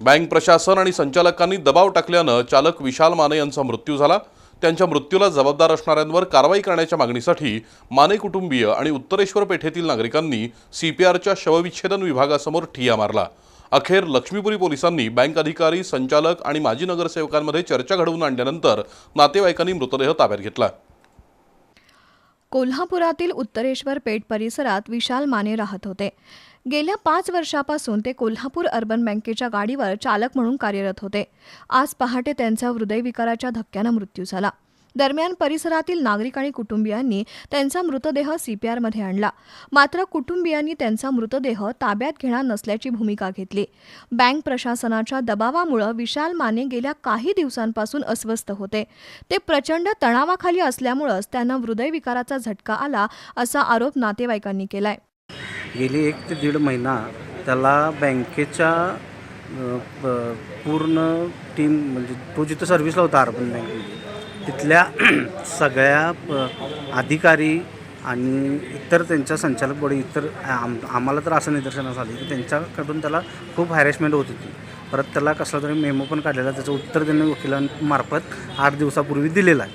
Bank प्रशासन आणि संचालकांनी दबाव टाकल्यानं चालक विशाल माने यांचा मृत्यू झाला. त्यांच्या मृत्यूला जबाबदार असणाऱ्यांवर कारवाई करण्याच्या मागणीसाठी माने कुटुंबीय आणि उत्तरेश्वर पेठेतील नागरिकांनी सीपीआरच्या शवविच्छेदन विभागासमोर ठिया मारला. अखेर लक्ष्मीपुरी पोलिसांनी बँक अधिकारी संचालक आणि माजी नगरसेवकांमध्ये चर्चा घडवून आणल्यानंतर नातेवाईकांनी मृतदेह ताब्यात घेतला. कोल्हापुरातील उत्तरेश्वर पेठ परिसरात विशाल माने राहत होते. गेल्या पाच वर्षापासून ते कोल्हापूर अर्बन बँकेच्या गाडीवर चालक म्हणून कार्यरत होते. आज पहाटे त्यांचा हृदयविकाराच्या धक्क्यानं मृत्यू झाला. दरम्यान परिसरातील नागरिक आणि कुटुंबियांनी त्यांचा मृतदेह सीपीआरमध्ये आणला. मात्र कुटुंबियांनी त्यांचा मृतदेह ताब्यात घेणार नसल्याची भूमिका घेतली. बँक प्रशासनाच्या दबावामुळे विशाल माने गेल्या काही दिवसांपासून अस्वस्थ होते. ते प्रचंड तणावाखाली असल्यामुळंच त्यांना हृदयविकाराचा झटका आला असा आरोप नातेवाईकांनी केलाय. गेली एक ते दीड महिना त्याला बँकेच्या प- पूर्ण टीम म्हणजे तो जिथं सर्व्हिसला होता अर्बन बँक तिथल्या सगळ्या प- अधिकारी आणि इतर त्यांच्या संचालक बॉडी इतर आम आम्हाला तर असं निदर्शनास आले की त्यांच्याकडून त्याला खूप हॅरेसमेंट होत होती. परत त्याला कसला तरी मेमो पण काढलेला त्याचं उत्तर त्यांनी वकिलांमार्फत आठ दिवसापूर्वी दिलेलं आहे.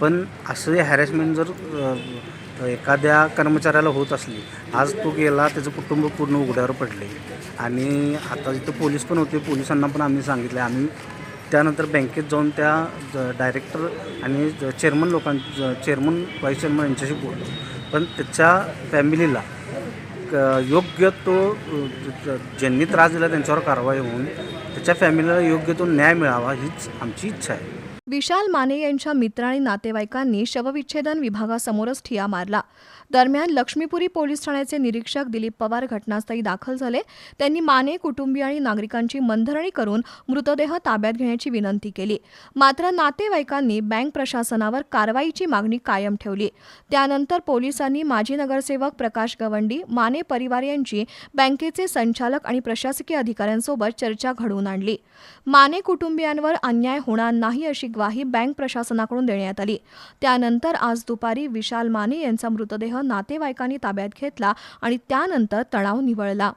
पण असं हॅरेसमेंट जर एखाद्या कर्मचाऱ्याला होत असली आज तो गेला त्याचं कुटुंब पूर्ण उघड्यावर पडले. आणि आता जिथं पोलीस पण होते पोलिसांना पण आम्ही सांगितले आम्ही त्यानंतर बँकेत जाऊन त्या डायरेक्टर आणि चेअरमन लोकां चेअरमन व्हाईस चेअरमन यांच्याशी बोललो. पण त्याच्या फॅमिलीला क- योग्य तो ज्यांनी त्रास दिला त्यांच्यावर कारवाई होऊन त्याच्या फॅमिलीला योग्य तो न्याय मिळावा हीच आमची इच्छा आहे. विशाल माने यांच्या मित्र आणि नातेवाईकांनी शवविच्छेदन विभागासमोरच ठिया मारला. दरम्यान लक्ष्मीपुरी पोलीस ठाण्याचे निरीक्षक दिलीप पवार घटनास्थळी दाखल झाले. त्यांनी माने कुटुंबीय आणि नागरिकांची मनधरणी करून मृतदेह ताब्यात घेण्याची विनंती केली. मात्र नातेवाईकांनी बँक प्रशासनावर कारवाईची मागणी कायम ठेवली. त्यानंतर पोलिसांनी माजी नगरसेवक प्रकाश गवंडी माने परिवार यांची बँकेचे संचालक आणि प्रशासकीय अधिकाऱ्यांसोबत चर्चा घडवून आणली. माने कुटुंबियांवर अन्याय होणार नाही अशी ग्वाही बँक प्रशासनाकडून देण्यात आली. त्यानंतर आज दुपारी विशाल माने यांचा मृतदेह नातेवाईकांनी ताब्यात घेतला आणि त्यानंतर तणाव निवळला.